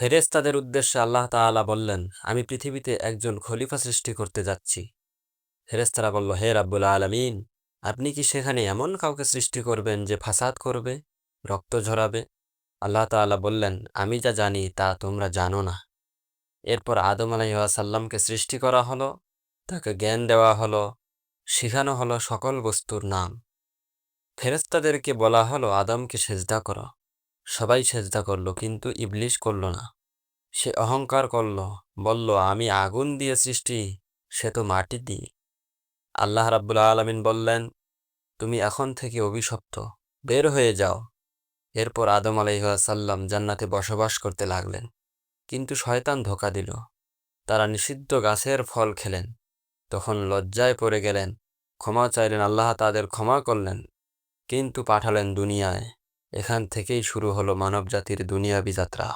ফেরেশতাদের উদ্দেশ্যে আল্লাহ তাআলা বললেন, আমি পৃথিবীতে একজন খলিফা সৃষ্টি করতে যাচ্ছি। ফেরেশতারা বলল, হে রাব্বুল আলামিন, আপনি কি সেখানে এমন কাউকে সৃষ্টি করবেন যে ফাসাদ করবে, রক্ত ঝরাবে? আল্লাহ তাআলা বললেন, আমি যা জানি তা তোমরা জানো না। এরপর আদম আলাইসাল্লামকে সৃষ্টি করা হলো, তাকে জ্ঞান দেওয়া হলো, শেখানো হলো সকল বস্তুর নাম। ফেরেশতাদেরকে বলা হলো, আদমকে সেজদা করো। সবাই সেজদা করল, কিন্তু ইবলিশ করল না। সে অহংকার করল, বলল, আমি আগুন দিয়ে সৃষ্টি, সে তো মাটি দিয়ে। আল্লাহ রাব্বুল আলমিন বললেন, তুমি এখন থেকে অভিশপ্ত, বের হয়ে যাও। এরপর আদম আলাইসাল্লাম জান্নাতে বসবাস করতে লাগলেন, কিন্তু শয়তান ধোকা দিল। তারা নিষিদ্ধ গাছের ফল খেলেন, তখন লজ্জায় পড়ে গেলেন, ক্ষমা চাইলেন, আল্লাহ তাদের ক্ষমা করলেন, কিন্তু পাঠালেন দুনিয়ায়। এখান থেকেই শুরু হলো মানবজাতির দুনিয়াবি যাত্রা।